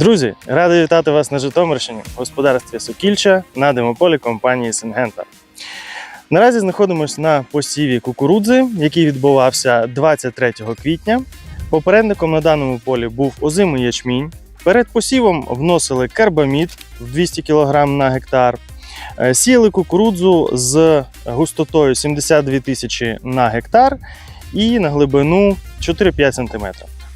Друзі, радий вітати вас на Житомирщині в господарстві Сокільча на демополі компанії Сингента. Наразі знаходимося на посіві кукурудзи, який відбувався 23 квітня. Попередником на даному полі був озимий ячмінь. Перед посівом вносили карбамід в 200 кг на гектар. Е, Сіяли кукурудзу з густотою 72 тисячі на гектар і на глибину 4-5 см.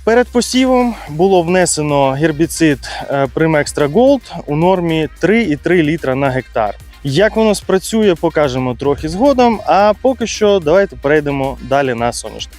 Перед посівом було внесено гербіцид е, Prim Extra Gold у нормі 3,3 літра на гектар. Як воно спрацює, покажемо трохи згодом. А поки що давайте перейдемо далі на соняшник.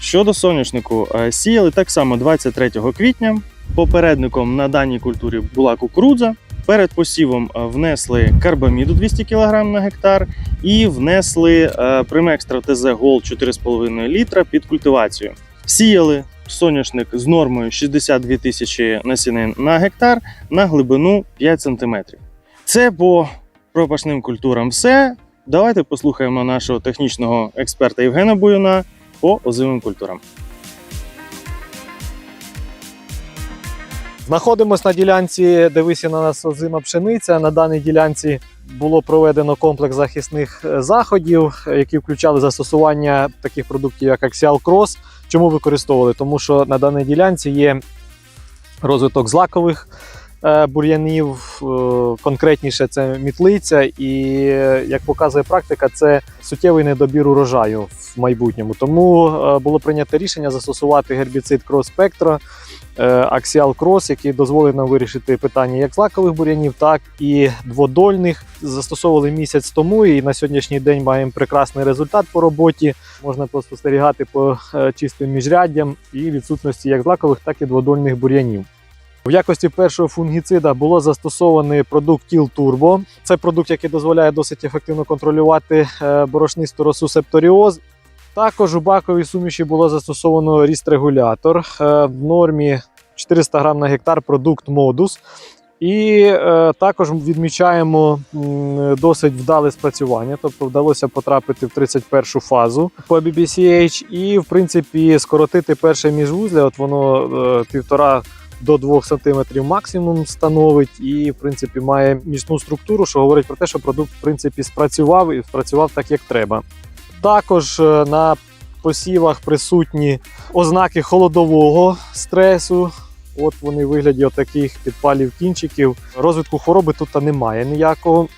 Щодо соняшнику, е, сіяли так само 23 квітня. Попередником на даній культурі була кукурудза. Перед посівом е, внесли карбаміду 200 кг на гектар і внесли е, Primextra TZ Gold 4,5 літра під культивацію. Сіяли соняшник з нормою 62 тисячі насінин на гектар на глибину 5 см. Це по пропашним культурам все. Давайте послухаємо нашого технічного експерта Євгена Буюна по озимим культурам. Знаходимось на ділянці, де висіна нас озима пшениця. На даній ділянці було проведено комплекс захисних е, заходів, які включали застосування таких продуктів, як Axial Cross. Чому використовували? Тому що на даній ділянці є розвиток злакових е, бур'янів, е, конкретніше це мітлиця, і як показує практика, це суттєвий недобір урожаю в майбутньому. Тому було прийнято рішення застосувати гербіцид е, Axial Cross, який дозволить нам вирішити питання як злакових бур'янів, так і дводольних. Застосовували місяць тому, і на сьогоднішній день маємо прекрасний результат по роботі. Можна спостерігати по е, чистим міжряддям і відсутності як злакових, так і дводольних бур'янів. В якості першого фунгіцида було застосований продукт Тіл Turbo. Це продукт, який дозволяє досить ефективно контролювати е, борошнисту росу септоріоз. Також у баковій суміші було застосовано ріст-регулятор е, в нормі 400 грам на гектар продукт Modus. І е, також відмічаємо досить вдале спрацювання, тобто вдалося потрапити в 31 фазу по BBCH і, в принципі, скоротити перше міжвузля. От воно е, півтора до 2 см максимум становить, і в принципі має міцну структуру, що говорить про те, що продукт в принципі спрацював і спрацював так, як треба. Також е, на посівах присутні ознаки холодового стресу. От вони в вигляді отаких підпалів кінчиків. Розвитку хвороби тут немає ніякого.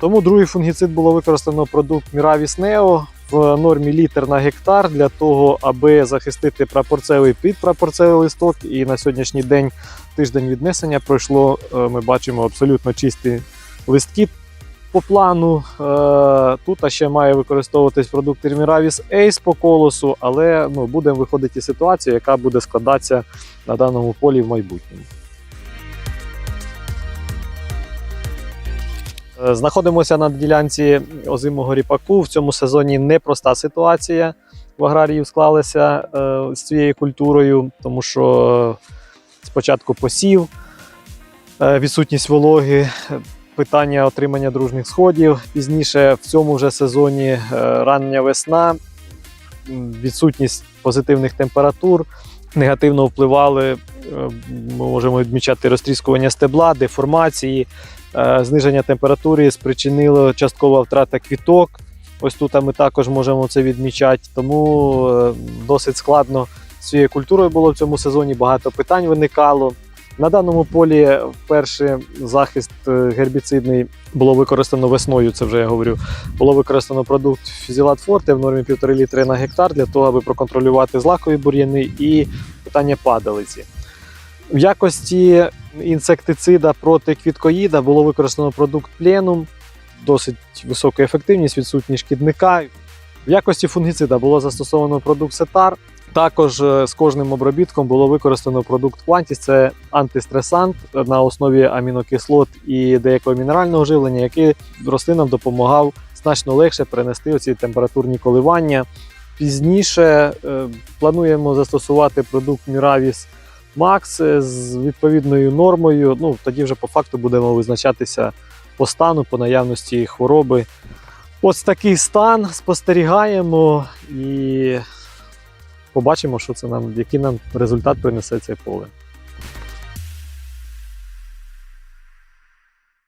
Тому другий фунгіцид було використано продукт Neo в нормі літр на гектар для того, аби захистити прапорцевий підпрапорцевий листок. І на сьогоднішній день, тиждень віднесення, пройшло. е, Ми бачимо абсолютно чисті листки по плану. Е, Тут ще має використовуватись продукт Miravis Ace по колосу, але ну, будемо виходити із ситуації, яка буде складатися на даному полі в майбутньому. Е, Знаходимося на ділянці озимого ріпаку. В цьому сезоні непроста ситуація в аграріїв склалася е, з цією культурою, тому що спочатку посів, відсутність вологи, питання отримання дружних сходів. Пізніше в цьому вже сезоні е, рання весна, відсутність позитивних температур негативно впливали. е, Ми можемо відмічати розтріскування стебла, деформації, е, зниження температури спричинило часткова втрата квіток. Ось тут ми також можемо це відмічати. Тому досить складно з цією культурою було в цьому сезоні. Багато питань виникало. На даному полі вперше захист е, гербіцидний було використано весною. Це вже я говорю. Було використано продукт Фізілат Форте в нормі 1,5 літри на гектар для того, аби проконтролювати злакові бур'яни і питання падалиці. В якості інсектицида проти квіткоїда було використано продукт Пленум, досить висока ефективність, відсутність шкідника. В якості фунгіцида було застосовано продукт Сетар. Також е, з кожним обробітком було використано продукт Quantis, це антистресант на основі амінокислот і деякого мінерального живлення, який рослинам допомагав значно легше перенести оці температурні коливання. Пізніше е, плануємо застосувати продукт Miravis Max е, з відповідною нормою. Ну тоді вже по факту будемо визначатися по стану, по наявності хвороби. Ось такий стан спостерігаємо і побачимо, що це нам, який нам результат принесе це поле.